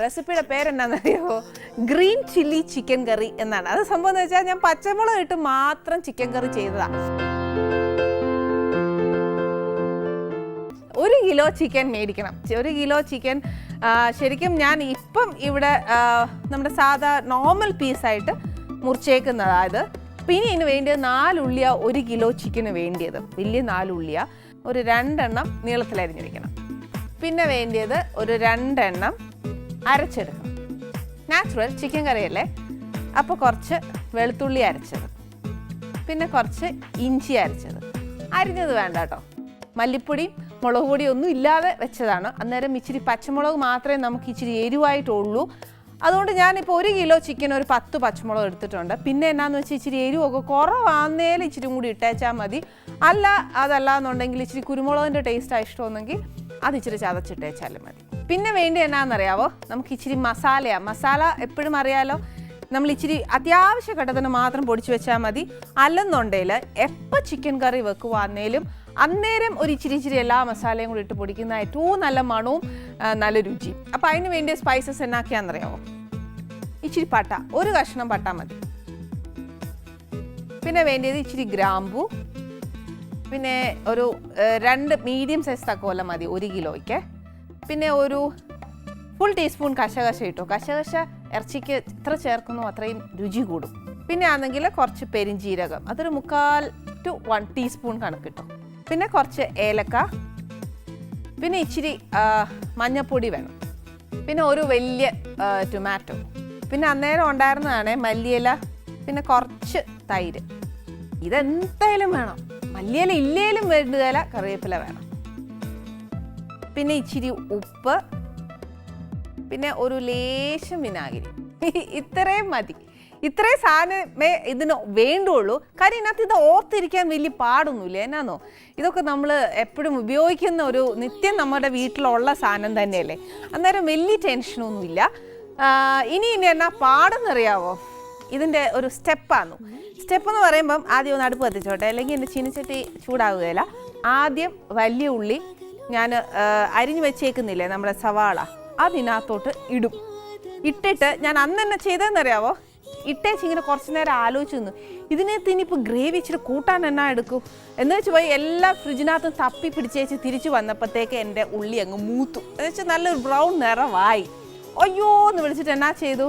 റെസിപ്പിയുടെ പേരെന്നാണെന്നറിയോ green chilli chicken curry എന്നാണ്. അത് സംഭവം എന്ന് വെച്ചാൽ ഞാൻ പച്ചമുളക് ഇട്ട് മാത്രം ചിക്കൻ കറി ചെയ്തതാണ് ഒരു കിലോ ചിക്കൻ മേടിക്കണം. ഒരു കിലോ ചിക്കൻ ശരിക്കും ഞാൻ ഇപ്പം ഇവിടെ നമ്മുടെ സാധാ നോർമൽ പീസായിട്ട് മുറിച്ചേക്കുന്നത് അതായത് പിന്നെ ഇതിന് വേണ്ടിയത് നാലുള്ളിയ ഒരു കിലോ ചിക്കന് വേണ്ടിയത്. വലിയ നാലുള്ളിയ. ഒരു രണ്ടെണ്ണം നീളത്തിലരിഞ്ഞിരിക്കണം. പിന്നെ വേണ്ടിയത് ഒരു രണ്ടെണ്ണം അരച്ചെടുക്കണം നാച്ചുറൽ ചിക്കൻ കറിയല്ലേ അപ്പോൾ കുറച്ച് വെളുത്തുള്ളി അരച്ചത്. പിന്നെ കുറച്ച് ഇഞ്ചി അരച്ചത്. അരിഞ്ഞത് വേണ്ട കേട്ടോ. മല്ലിപ്പൊടിയും മുളക് പൊടിയും ഒന്നും ഇല്ലാതെ വെച്ചതാണ്. അന്നേരം ഇച്ചിരി പച്ചമുളക് മാത്രമേ നമുക്ക് ഇച്ചിരി എരിവായിട്ടുള്ളൂ. അതുകൊണ്ട് ഞാനിപ്പോൾ ഒരു കിലോ ചിക്കൻ ഒരു പത്ത് പച്ചമുളക് എടുത്തിട്ടുണ്ട്. പിന്നെ എന്നാന്ന് വെച്ചാൽ ഇച്ചിരി എരിവൊക്കെ കുറവാന്നേലും ഇച്ചിരി കൂടി ഇട്ടേച്ചാൽ മതി. അല്ല അതല്ല എന്നുണ്ടെങ്കിൽ ഇച്ചിരി കുരുമുളകിന്റെ ടേസ്റ്റാണ് ഇഷ്ടമെന്നെങ്കിൽ അത് ഇച്ചിരി ചതച്ചിട്ടേച്ചാലും മതി. പിന്നെ വേണ്ടി എന്നാണെന്നറിയാവോ നമുക്ക് ഇച്ചിരി മസാലയാണ് മസാല എപ്പോഴും അറിയാലോ? നമ്മൾ ഇച്ചിരി അത്യാവശ്യ ഘട്ടത്തിന് മാത്രം പൊടിച്ചു വെച്ചാൽ മതി. അല്ലെന്നുണ്ടെങ്കിൽ എപ്പോൾ ചിക്കൻ കറി വെക്കുവാന്നേലും അന്നേരം ഒരു ഇച്ചിരി ഇച്ചിരി എല്ലാ മസാലയും കൂടി ഇട്ട് പൊടിക്കുന്ന ഏറ്റവും നല്ല മണവും നല്ല രുചി അപ്പം അതിന് വേണ്ടിയ സ്പൈസസ് എന്നാക്കിയാണെന്നറിയാവോ ഇച്ചിരി പട്ട. ഒരു കഷ്ണം പട്ട മതി. പിന്നെ വേണ്ടിയത് ഇച്ചിരി ഗ്രാമ്പു. പിന്നെ ഒരു രണ്ട് മീഡിയം സൈസ് തക്കോല മതി ഒരു കിലോയ്ക്ക്. പിന്നെ ഒരു ഫുൾ ടീസ്പൂൺ കശകശ ഇട്ടു. കശകശ ഇറച്ചിക്ക് എത്ര ചേർക്കുന്നോ അത്രയും രുചി കൂടും. പിന്നെ ആണെങ്കിൽ കുറച്ച് പെരിഞ്ജീരകം അതൊരു മുക്കാൽ ടു വൺ ടീസ്പൂൺ കണക്കിട്ടു പിന്നെ കുറച്ച് ഏലക്ക. പിന്നെ ഇച്ചിരി മഞ്ഞപ്പൊടി വേണം. പിന്നെ ഒരു വലിയ ടൊമാറ്റോ പിന്നെ അന്നേരം ഉണ്ടായിരുന്നതാണ് മല്ലിയില പിന്നെ കുറച്ച് തൈര്. ഇതെന്തായാലും വേണം. മല്ലിയില ഇല്ലേലും വേണ്ടുകയില കറിവേപ്പില വേണം. പിന്നെ ഇച്ചിരി ഉപ്പ് പിന്നെ ഒരു ലേശം വിനാഗിരി. ഇത്രയും മതി. ഇത്രയും സാധനമേ ഇതിന് വേണ്ടുള്ളൂ. കാര്യം ഇതിനകത്ത് ഇത് ഓർത്തിരിക്കാൻ വലിയ പാടൊന്നുമില്ല. എന്നാന്നോ? ഇതൊക്കെ നമ്മൾ എപ്പോഴും ഉപയോഗിക്കുന്ന ഒരു നിത്യം നമ്മുടെ വീട്ടിലുള്ള സാധനം തന്നെയല്ലേ? അന്നേരം വലിയ ടെൻഷനൊന്നുമില്ല. ഇനി ഇനി എന്നാ പാടെന്നറിയാവോ? ഇതിന്റെ ഒരു സ്റ്റെപ്പാന്നു. സ്റ്റെപ്പ് എന്ന് പറയുമ്പം ആദ്യം ഒന്ന് അടുപ്പ് കത്തിച്ചോട്ടെ. അല്ലെങ്കിൽ എന്റെ ചീനിച്ചട്ടി ചൂടാവുകയില്ല ആദ്യം വലിയ ഉള്ളി ഞാൻ അരിഞ്ഞു വെച്ചേക്കുന്നില്ലേ നമ്മുടെ സവാള? അതിനകത്തോട്ട് ഇടും. ഇട്ടിട്ട് ഞാൻ അന്ന് തന്നെ ചെയ്തതെന്നറിയാവോ? ഇട്ടേച്ച് ഇങ്ങനെ കുറച്ച് നേരം ആലോചിച്ച് നിന്നു. ഇതിനകത്ത് ഇനിയിപ്പോൾ ഗ്രേവി ഇച്ചിരി കൂട്ടാൻ എന്നാ എടുക്കും? എന്ന് വെച്ച് പോയി എല്ലാ ഫ്രിഡ്ജിനകത്തും തപ്പി പിടിച്ചേച്ച് തിരിച്ചു വന്നപ്പോഴത്തേക്ക് എന്റെ ഉള്ളി അങ്ങ് മൂത്തു. എന്ന് വെച്ചാൽ നല്ലൊരു ബ്രൗൺ നിറമായി അയ്യോ എന്ന് വിളിച്ചിട്ട് എന്നാ ചെയ്തു?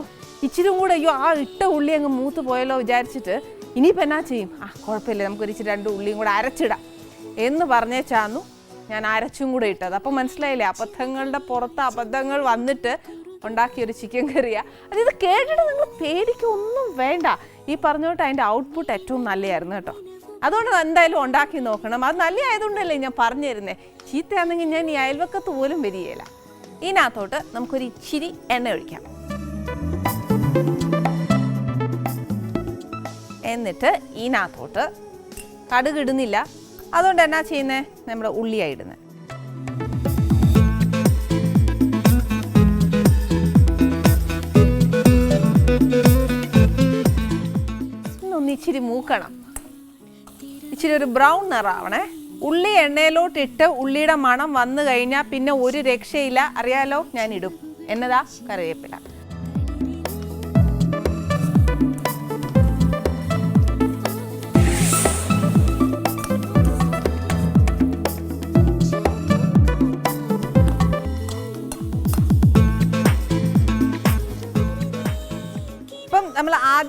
ഇച്ചിരി കൂടെ അയ്യോ ആ ഇട്ട ഉള്ളി അങ്ങ് മൂത്ത് പോയല്ലോ വിചാരിച്ചിട്ട് ഇനിയിപ്പോൾ എന്നാ ചെയ്യും? ആ കുഴപ്പമില്ല നമുക്കൊരു ഇച്ചിരി രണ്ട് ഉള്ളിയും കൂടെ അരച്ചിടാം. എന്ന് പറഞ്ഞേച്ചാന്നു. ഞാൻ അരച്ചും കൂടെ ഇട്ടത്. അപ്പം മനസ്സിലായില്ലേ? അബദ്ധങ്ങളുടെ പുറത്ത് അബദ്ധങ്ങൾ വന്നിട്ട് ഉണ്ടാക്കിയ ഒരു ചിക്കൻ കറിയാ അത് ഇത് കേട്ടിട്ട് നിങ്ങൾ പേടിക്കൊന്നും വേണ്ട. ഈ പറഞ്ഞോട്ട് അതിന്റെ ഔട്ട്പുട്ട് ഏറ്റവും നല്ലതായിരുന്നു കേട്ടോ. അതുകൊണ്ട് എന്തായാലും ഉണ്ടാക്കി നോക്കണം. അത് നല്ല ആയതുകൊണ്ടല്ലേ ഞാൻ പറഞ്ഞു തരുന്നേ ചീത്തയാണെങ്കിൽ ഞാൻ ഈ അയൽവക്കത്ത് പോലും വരികയില്ല. ഇതിനകത്തോട്ട് നമുക്കൊരു ഇച്ചിരി എണ്ണ ഒഴിക്കാം. എന്നിട്ട് ഇതിനകത്തോട്ട് കടുക് ഇടുന്നില്ല. അതുകൊണ്ട് എന്നാ ചെയ്യുന്നത് നമ്മൾ ഉള്ളിയായി ഇടുന്നത് ഇച്ചിരി മൂക്കണം. ഇച്ചിരി ഒരു ബ്രൗൺ നിറാവണേ. ഉള്ളി എണ്ണയിലോട്ട് ഇട്ട് ഉള്ളിയുടെ മണം വന്നു കഴിഞ്ഞാൽ പിന്നെ ഒരു രക്ഷയില്ല. അറിയാലോ? ഞാൻ ഇടും. എന്നതാ? കറിവേപ്പില.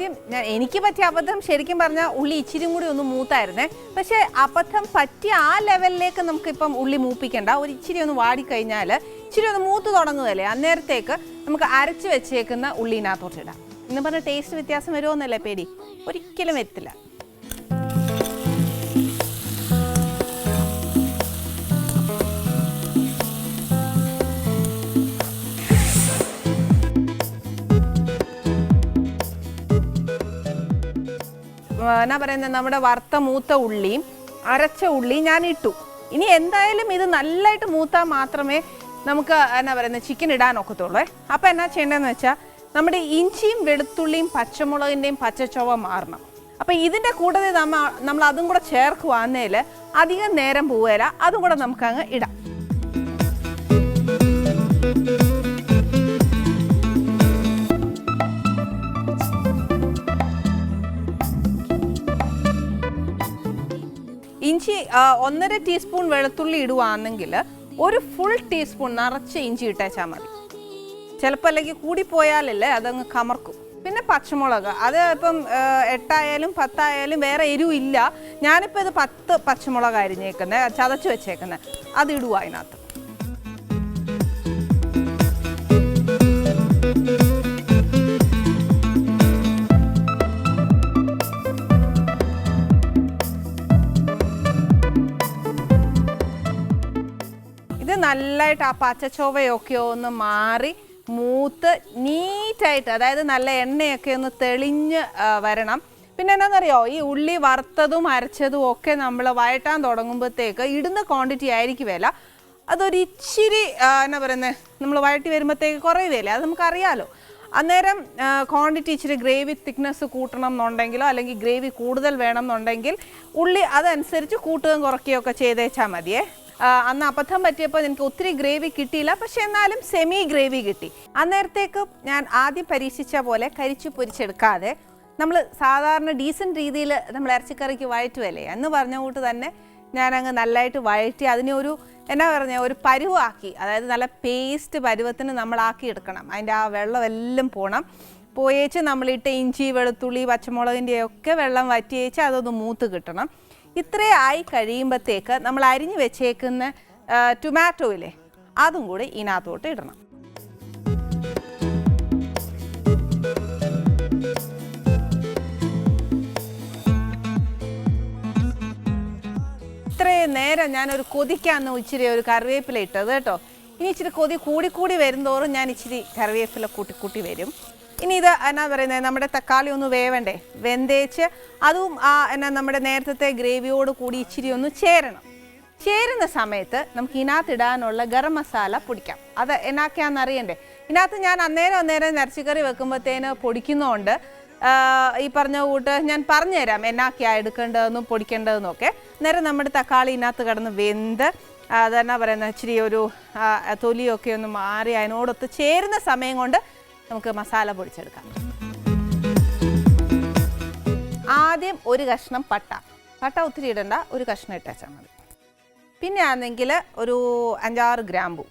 ആദ്യം എനിക്ക് പറ്റിയ അബദ്ധം ശരിക്കും പറഞ്ഞാൽ ഉള്ളി ഇച്ചിരി കൂടി ഒന്ന് മൂത്തായിരുന്നേ. പക്ഷേ അബദ്ധം പറ്റിയ ആ ലെവലിലേക്ക് നമുക്കിപ്പം ഉള്ളി മൂപ്പിക്കണ്ട. ഒരു ഇച്ചിരി ഒന്ന് വാടിക്കഴിഞ്ഞാൽ ഇച്ചിരി ഒന്ന് മൂത്ത് തുടങ്ങുകയല്ലേ. അന്നേരത്തേക്ക് നമുക്ക് അരച്ച് വെച്ചേക്കുന്ന ഉള്ളിനകത്തോട്ട് ഇടാം. എന്ന് പറഞ്ഞാൽ ടേസ്റ്റ് വ്യത്യാസം വരുമോന്നല്ലേ പേടി? ഒരിക്കലും വരത്തില്ല. എന്നാ പറയുന്നത് നമ്മുടെ വറുത്ത മൂത്ത ഉള്ളിയും അരച്ച ഉള്ളി ഞാൻ ഇട്ടു. ഇനി എന്തായാലും ഇത് നല്ലതായിട്ട് മൂത്താൽ മാത്രമേ നമുക്ക് എന്നാ പറയുന്നത് ചിക്കൻ ഇടാൻ ഒക്കത്തുള്ളൂ. അപ്പം എന്നാ ചെയ്യേണ്ടതെന്ന് വെച്ചാൽ നമ്മുടെ ഇഞ്ചിയും വെളുത്തുള്ളിയും പച്ചമുളകിന്റെയും പച്ചച്ചുവ മാറണം. അപ്പം ഇതിന്റെ കൂടെ നമ്മൾ നമ്മൾ അതും കൂടെ ചേർക്കുവാന്നേൽ അധികം നേരം പോവുകയില്ല അതും കൂടെ നമുക്കങ്ങ് ഇടാം. ആ, ഒന്നര ടീസ്പൂൺ വെളുത്തുള്ളി ഇടുവാണെങ്കിൽ ഒരു ഫുൾ ടീസ്പൂൺ നിറച്ച് ഇഞ്ചി ഇട്ടേച്ചാൽ മതി. ചിലപ്പോൾ അല്ലെങ്കിൽ കൂടിപ്പോയാലല്ലേ അതങ്ങ് കമർക്കും. പിന്നെ പച്ചമുളക് അത് ഇപ്പം എട്ടായാലും പത്തായാലും വേറെ എരിവില്ല ഞാനിപ്പോൾ ഇത് പത്ത് പച്ചമുളക് അരിഞ്ഞേക്കുന്നത് ചതച്ച് വെച്ചേക്കുന്നത് അത് ഇടുക അതിനകത്ത്. നല്ലതായിട്ട് ആ പച്ചച്ചൊവയൊക്കെ ഒന്ന് മാറി മൂത്ത് നീറ്റായിട്ട് അതായത് നല്ല എണ്ണയൊക്കെ ഒന്ന് തെളിഞ്ഞ് വരണം. പിന്നെ എന്താണെന്നറിയോ? ഈ ഉള്ളി വറുത്തതും അരച്ചതും ഒക്കെ നമ്മൾ വയറ്റാൻ തുടങ്ങുമ്പോഴത്തേക്ക് ഇടുന്ന ക്വാണ്ടിറ്റി ആയിരിക്കുമല്ല അതൊരു ഇച്ചിരി എന്നാ പറയുന്നത് നമ്മൾ വയറ്റി വരുമ്പോഴത്തേക്ക് കുറയുകയില്ല? അത് നമുക്കറിയാലോ. അന്നേരം ക്വാണ്ടിറ്റി ഇച്ചിരി ഗ്രേവി തിക്നെസ് കൂട്ടണം എന്നുണ്ടെങ്കിലോ അല്ലെങ്കിൽ ഗ്രേവി കൂടുതൽ വേണം എന്നുണ്ടെങ്കിൽ ഉള്ളി അതനുസരിച്ച് കൂട്ടുകയും കുറയ്ക്കുകയൊക്കെ ചെയ്തേച്ചാൽ മതിയേ. അന്ന് അബദ്ധം പറ്റിയപ്പോൾ എനിക്ക് ഒത്തിരി ഗ്രേവി കിട്ടിയില്ല. പക്ഷെ എന്നാലും സെമി ഗ്രേവി കിട്ടി. അന്നേരത്തേക്ക് ഞാൻ ആദ്യം പരീക്ഷിച്ച പോലെ കരിച്ചു പൊരിച്ചെടുക്കാതെ നമ്മൾ സാധാരണ ഡീസന്റ് രീതിയിൽ നമ്മൾ ഇറച്ചിക്കറിക്ക് വഴറ്റുമല്ലേ എന്ന് പറഞ്ഞ കൂട്ട് തന്നെ ഞാനങ്ങ് നല്ലതായിട്ട് വഴറ്റി അതിനെ ഒരു എന്നാ പറഞ്ഞ ഒരു പരുവാക്കി. അതായത് നല്ല പേസ്റ്റ് പരുവത്തിന് നമ്മളാക്കി എടുക്കണം അതിന്റെ ആ വെള്ളമെല്ലാം പോകണം പോയേച്ച് നമ്മളിട്ട് ഇഞ്ചി വെളുത്തുള്ളി പച്ചമുളകിന്റെ ഒക്കെ വെള്ളം വറ്റിയേച്ച് അതൊന്ന് മൂത്ത് കിട്ടണം. ഇത്രേ ആയി കഴിയുമ്പോഴത്തേക്ക് നമ്മൾ അരിഞ്ഞു വെച്ചേക്കുന്ന ടൊമാറ്റോയിലെ അതും കൂടി ഇതിനകത്തോട്ട് ഇടണം. ഇത്രയും നേരം ഞാനൊരു കൊതിക്കാന്ന് ഇച്ചിരി ഒരു കറിവേപ്പില ഇട്ടത് കേട്ടോ. ഇനി ഇച്ചിരി കൊതി കൂടി കൂടി വരുന്തോറും ഞാൻ ഇച്ചിരി കറിവേപ്പില കൂട്ടി കൂട്ടി വരും. ഇനി ഇത് എന്നാ പറയുന്നത് നമ്മുടെ തക്കാളി ഒന്ന് വേവണ്ടേ? വെന്തേച്ച് അതും ആ എന്നാ നമ്മുടെ നേരത്തെ ഗ്രേവിയോട് കൂടി ഇച്ചിരി ഒന്ന് ചേരണം. ചേരുന്ന സമയത്ത് നമുക്ക് ഇതിനകത്തിടാനുള്ള ഗരം മസാല പൊടിക്കാം. അത് എന്നാക്കിയാന്ന് അറിയണ്ടേ? ഇതിനകത്ത് ഞാൻ അന്നേരം അന്നേരം ഇറച്ചിക്കറി വെക്കുമ്പോഴത്തേന് പൊടിക്കുന്നതുകൊണ്ട് ഈ പറഞ്ഞ കൂട്ട് ഞാൻ പറഞ്ഞുതരാം എന്നാക്കിയാ എടുക്കേണ്ടതെന്നും പൊടിക്കേണ്ടതെന്നും ഒക്കെ. നമ്മുടെ തക്കാളി ഇതിനകത്ത് കിടന്ന് വെന്ത് അതെന്നാ പറയുന്നത് ഇച്ചിരി ഒരു തൊലിയൊക്കെ ഒന്ന് മാറി അതിനോടൊത്ത് ചേരുന്ന സമയം കൊണ്ട് നമുക്ക് മസാല പൊടിച്ചെടുക്കാം. ആദ്യം ഒരു കഷ്ണം പട്ട. പട്ട ഒത്തിരി ഇടണ്ട ഒരു കഷ്ണം ഇട്ടേച്ചാൽ മതി. പിന്നെ ആണെങ്കിൽ ഒരു അഞ്ചാറ് ഗ്രാമ്പു.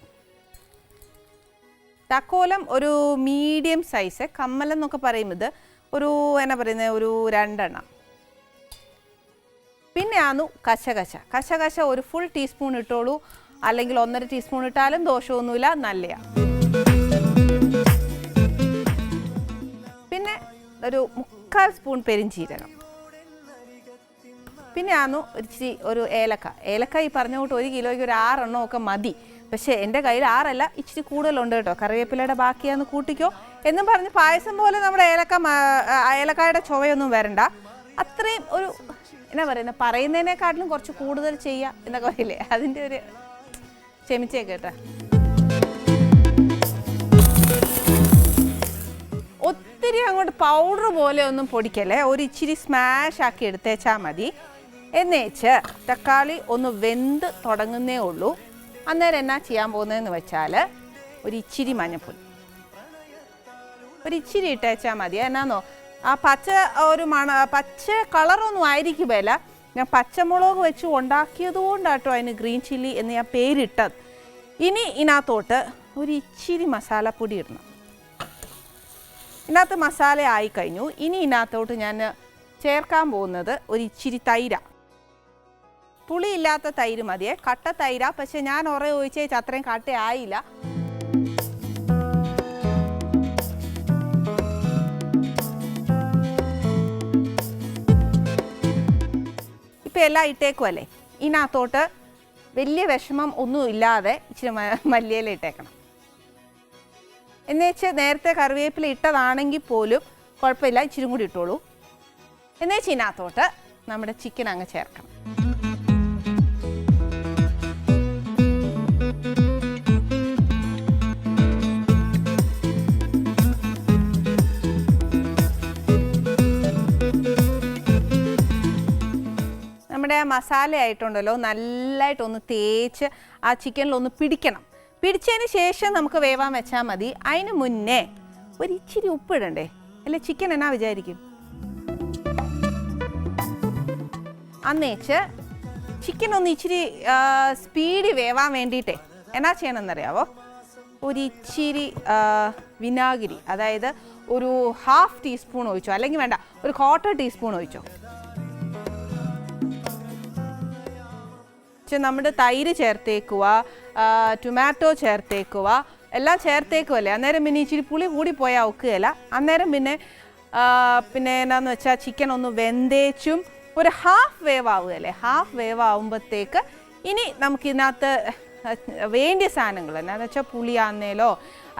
തക്കോലം ഒരു മീഡിയം സൈസ് കമ്മലം എന്നൊക്കെ പറയുന്നത് ഒരു എന്നാ പറയുന്നത് ഒരു രണ്ടെണ്ണം. പിന്നെയാണ് കശകശ. കശകശ ഒരു ഫുൾ ടീസ്പൂൺ ഇട്ടോളൂ. അല്ലെങ്കിൽ ഒന്നര ടീസ്പൂൺ ഇട്ടാലും ദോഷമൊന്നുമില്ല നല്ലയാ. ഒരു മുക്കാൽ സ്പൂൺ പെരിഞ്ചീരകം പിന്നെ ആന്നു ഇച്ചിരി ഒരു ഏലക്ക. ഏലക്ക ഈ പറഞ്ഞ കൂട്ട് ഒരു കിലോയ്ക്ക് ഒരു ആറെണ്ണം ഒക്കെ മതി. പക്ഷേ എന്റെ കയ്യിൽ ആറല്ല ഇച്ചിരി കൂടുതലുണ്ട് കേട്ടോ. കറിവേപ്പിലയുടെ ബാക്കിയാന്ന് കൂട്ടിക്കോ. എന്നും പറഞ്ഞ് പായസം പോലെ നമ്മുടെ ഏലക്ക ഏലക്കായുടെ ചുവയൊന്നും വരണ്ട. അത്രയും ഒരു എന്നാ പറയുന്നത് പറയുന്നതിനെക്കാട്ടിലും കുറച്ച് കൂടുതൽ ചെയ്യുക എന്നൊക്കെ പറയില്ലേ? അതിന്റെ ഒരു ക്ഷമിച്ചേ അങ്ങോട്ട് പൗഡർ പോലെ ഒന്നും പൊടിക്കല്ലേ? ഒരു ഇച്ചിരി സ്മാഷ് ആക്കി എടുത്തേച്ചാൽ മതി. എന്നുവെച്ച് തക്കാളി ഒന്ന് വെന്ത് തുടങ്ങുന്നേ ഉള്ളൂ. അന്നേരം എന്നാ ചെയ്യാൻ പോകുന്നതെന്ന് വെച്ചാൽ ഒരു ഇച്ചിരി മഞ്ഞൾപ്പൊടി ഒരു ഇച്ചിരി ഇട്ടേച്ചാൽ മതി. എന്നാന്നോ? ആ പച്ച ഒരു മണ പച്ച കളറൊന്നും ആയിരിക്കുമല്ല ഞാൻ പച്ചമുളക് വെച്ച് ഉണ്ടാക്കിയത് കൊണ്ടാട്ടോ അതിന് ഗ്രീൻ ചില്ലി എന്ന് ഞാൻ പേരിട്ടത്. ഇനി ഇതിനകത്തോട്ട് ഒരു ഇച്ചിരി മസാലപ്പൊടി ഇടണം. ഇതിനകത്ത് മസാല ആയി കഴിഞ്ഞു. ഇനി ഇതിനകത്തോട്ട് ഞാൻ ചേർക്കാൻ പോകുന്നത് ഒരു ഇച്ചിരി തൈര. പുളിയില്ലാത്ത തൈര് മതിയേ. കട്ട തൈര. പക്ഷെ ഞാൻ ഉറ ഒഴിച്ചേച്ച് അത്രയും കട്ട ആയില്ല. ഇപ്പം എല്ലാം ഇട്ടേക്കുമല്ലേ ഇതിനകത്തോട്ട് വലിയ വിഷമം ഒന്നും ഇല്ലാതെ ഇച്ചിരി മല്ലിയില ഇട്ടേക്കണം. എന്നുവെച്ച് നേരത്തെ കറിവേപ്പില ഇട്ടതാണെങ്കിൽ പോലും കുഴപ്പമില്ല ഇച്ചിരി കൂടി ഇട്ടോളൂ. എന്നുവെച്ച് ഇതിനകത്തോട്ട് നമ്മുടെ ചിക്കൻ അങ്ങ് ചേർക്കണം. നമ്മുടെ മസാല ആയിട്ടുണ്ടല്ലോ നല്ലതായിട്ടൊന്ന് തേച്ച് ആ ചിക്കനിലൊന്ന് പിടിക്കണം. പിടിച്ചതിന് ശേഷം നമുക്ക് വേവാൻ വെച്ചാൽ മതി. അതിന് മുന്നേ ഒരു ഇച്ചിരി ഉപ്പ് ഇടണ്ടേ അല്ലെ ചിക്കൻ എന്നാ വിചാരിക്കും? അന്നേച്ച് ചിക്കൻ ഒന്ന് ഇച്ചിരി സ്പീഡ് വേവാൻ വേണ്ടിയിട്ടേ. എന്നാ ചെയ്യണമെന്നറിയാവോ? ഒരു ഇച്ചിരി വിനാഗിരി അതായത് ഒരു ഹാഫ് ടീസ്പൂൺ ഒഴിച്ചോ? അല്ലെങ്കിൽ വേണ്ട ഒരു ക്വാർട്ടർ ടീസ്പൂൺ ഒഴിച്ചോ? പക്ഷെ നമ്മുടെ തൈര് ചേർത്തേക്കുക ടൊമാറ്റോ ചേർത്തേക്കുക എല്ലാം ചേർത്തേക്കുമല്ലേ അന്നേരം പിന്നെ ഇച്ചിരി പുളി കൂടി പോയാൽ ഒക്കുകയില്ല. അന്നേരം പിന്നെ പിന്നെ എന്നാന്ന് വെച്ചാൽ ചിക്കൻ ഒന്ന് വെന്തേച്ചും ഒരു ഹാഫ് വേവ് ആവുകയല്ലേ? ഹാഫ് വേവ് ആവുമ്പോഴത്തേക്ക് ഇനി നമുക്കിതിനകത്ത് വേണ്ടിയ സാധനങ്ങൾ എന്നാന്ന് വെച്ചാൽ പുളിയാന്നേലോ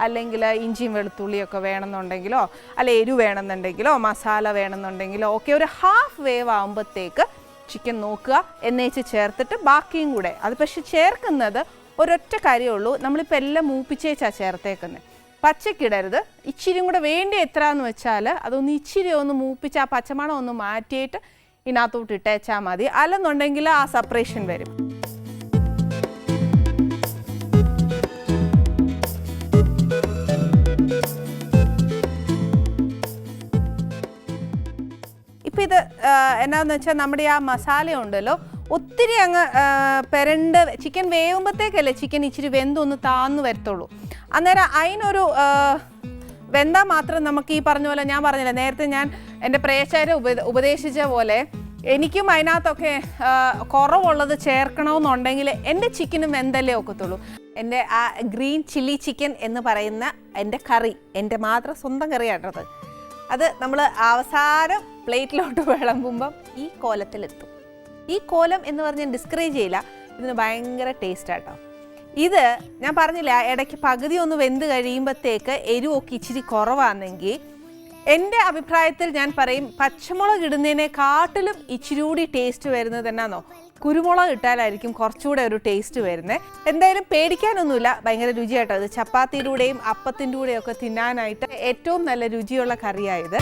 അല്ലെങ്കിൽ ഇഞ്ചിയും വെളുത്തുള്ളിയൊക്കെ വേണമെന്നുണ്ടെങ്കിലോ അല്ലെ എരിവ് വേണമെന്നുണ്ടെങ്കിലോ മസാല വേണമെന്നുണ്ടെങ്കിലോ ഒക്കെ ഒരു ഹാഫ് വേവ് ആകുമ്പോഴത്തേക്ക് ചിക്കൻ നോക്കുക എന്നേച്ച് ചേർത്തിട്ട് ബാക്കിയും കൂടെ. അത് പക്ഷെ ചേർക്കുന്നത് ഒരൊറ്റ കാര്യമുള്ളൂ നമ്മളിപ്പോൾ എല്ലാം മൂപ്പിച്ചേച്ചാ ചേർത്തേക്കുന്നത് പച്ചക്കിടരുത്. ഇച്ചിരിയും കൂടെ വേണ്ടി എത്ര എന്ന് വെച്ചാൽ അതൊന്ന് ഇച്ചിരി ഒന്ന് മൂപ്പിച്ച് ആ പച്ചമണം ഒന്ന് മാറ്റിയിട്ട് ഇതിനകത്തോട്ട് ഇട്ടേച്ചാൽ മതി. അല്ലെന്നുണ്ടെങ്കിൽ ആ സെപ്പറേഷൻ വരും. എന്നാന്ന് വെച്ചാൽ നമ്മുടെ ആ മസാല ഉണ്ടല്ലോ ഒത്തിരി അങ്ങ് പെരണ്ട് ചിക്കൻ വേവുമ്പോഴത്തേക്കല്ലേ ചിക്കൻ ഇച്ചിരി വെന്തൊന്ന് താന്നു വരത്തുള്ളൂ. അന്നേരം അതിനൊരു വെന്താ മാത്രം നമുക്ക് ഈ പറഞ്ഞ പോലെ ഞാൻ പറഞ്ഞില്ല നേരത്തെ ഞാൻ എന്റെ പ്രേക്ഷകരെ ഉപ ഉപദേശിച്ച പോലെ എനിക്കും അതിനകത്തൊക്കെ കുറവുള്ളത് ചേർക്കണമെന്നുണ്ടെങ്കിൽ എന്റെ ചിക്കനും വെന്തല്ലേ ഒക്കത്തുള്ളൂ. എന്റെ ആ ഗ്രീൻ ചില്ലി ചിക്കൻ എന്ന് പറയുന്ന എന്റെ കറി എന്റെ മാത്രം സ്വന്തം കറിയാട്ടത്. അത് നമ്മൾ അവസാനം പ്ലേറ്റിലോട്ട് വിളമ്പുമ്പം ഈ കോലത്തിലെത്തും. ഈ കോലം എന്ന് പറഞ്ഞ് ഞാൻ ഡിസ്കറേജ് ചെയ്യില്ല. ഇതിന് ഭയങ്കര ടേസ്റ്റ് ആട്ടോ. ഇത് ഞാൻ പറഞ്ഞില്ല ഇടയ്ക്ക് പകുതി ഒന്ന് വെന്ത് കഴിയുമ്പോഴത്തേക്ക് എരിവൊക്കെ ഇച്ചിരി കുറവാണെങ്കിൽ എന്റെ അഭിപ്രായത്തിൽ ഞാൻ പറയും പച്ചമുളക് ഇടുന്നതിനെക്കാട്ടിലും ഇച്ചിരി കൂടി ടേസ്റ്റ് വരുന്നത് എന്നാന്നോ? കുരുമുളക് ഇട്ടാലായിരിക്കും കുറച്ചുകൂടെ ഒരു ടേസ്റ്റ് വരുന്നത് എന്തായാലും പേടിക്കാനൊന്നുമില്ല. ഭയങ്കര രുചിയായിട്ടോ ഇത്. ചപ്പാത്തിയുടെ കൂടെയും അപ്പത്തിന്റെ കൂടെയും ഒക്കെ തിന്നാനായിട്ട് ഏറ്റവും നല്ല രുചിയുള്ള കറിയായത്